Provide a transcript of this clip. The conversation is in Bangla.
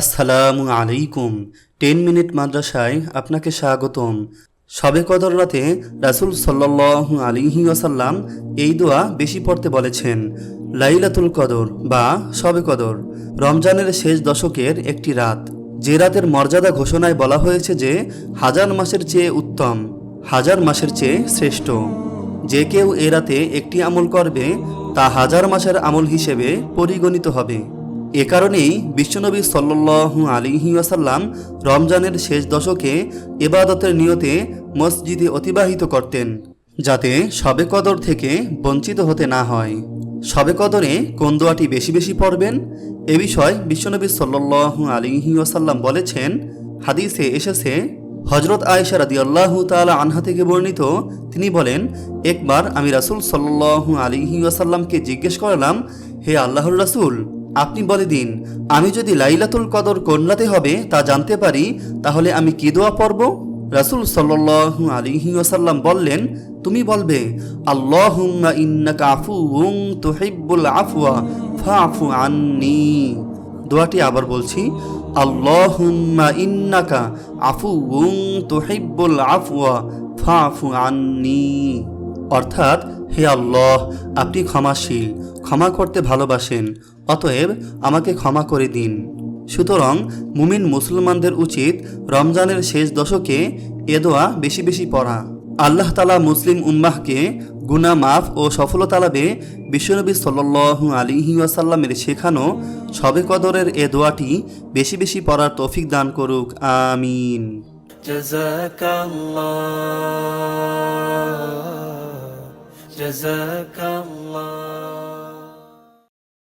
আসসালামু আলাইকুম। টেন মিনিট মাদ্রাসায় আপনাকে স্বাগতম। সবে কদর রাতে রাসুল সাল্লাহ আলিহি ওয়াসাল্লাম এই দোয়া বেশি পড়তে বলেছেন, লাইলাতুল কদর বা সবে কদর, রমজানের শেষ দশকের একটি রাত। যে রাতের মর্যাদা ঘোষণায় বলা হয়েছে যে, হাজার মাসের চেয়ে উত্তম, হাজার মাসের চেয়ে শ্রেষ্ঠ। যে কেউ এ রাতে একটি আমল করবে, তা হাজার মাসের আমল হিসেবে পরিগণিত হবে। এ কারণেই বিশ্বনবী সাল্লু আলিহি ওয়াসাল্লাম রমজানের শেষ দশকে এবাদতের নিয়তে মসজিদে অতিবাহিত করতেন, যাতে সবে কদর থেকে বঞ্চিত হতে না হয়। সবে কদরে কোন দোয়াটি বেশি বেশি পড়বেন? এ বিষয় বিশ্বনবী সাল্লু আলিহি ওয়াসাল্লাম বলেছেন, হাদিসে এসেছে হজরত আয়েশা রাদি আল্লাহ তালা আনহা থেকে বর্ণিত, তিনি বলেন, একবার আমি রাসুল সাল্লু আলিহি ওয়াসাল্লামকে জিজ্ঞেস করলাম, হে আল্লাহর রাসুল আপনি বলে দিন, আমি যদি লাইলাতুল কদর কোন রাতে হবে তা জানতে পারি, তাহলে আমি কি দোয়া পড়ব? রাসুল সাল্লু আলিহি ওয়াসাল্লাম বললেন, তুমি বলবে, আল্লাহুম্মা ইন্নাকা দোয়াটি আবার বলছি, আল্লাহুম্মা ইন্নাকা আফুউন তুহিব্বুল অর্থাৎ, হে আল্লাহ, আপনি ক্ষমাশীল, ক্ষমা করতে ভালোবাসেন, অতএব আমাকে ক্ষমা করে দিন। সুতরাং, মুমিন মুসলমানদের উচিত রমজানের শেষ দশকে এ দোয়া বেশি বেশি পড়া। আল্লাহ তালা মুসলিম উম্মাহকে গুনা মাফ ও সফলতা লাভে বিশ্বনবী সাল্লু আলিহি ওয়াসাল্লামের শেখানো সবে কদরের এ দোয়াটি বেশি বেশি পড়ার তৌফিক দান করুক। আমিন। جزاك الله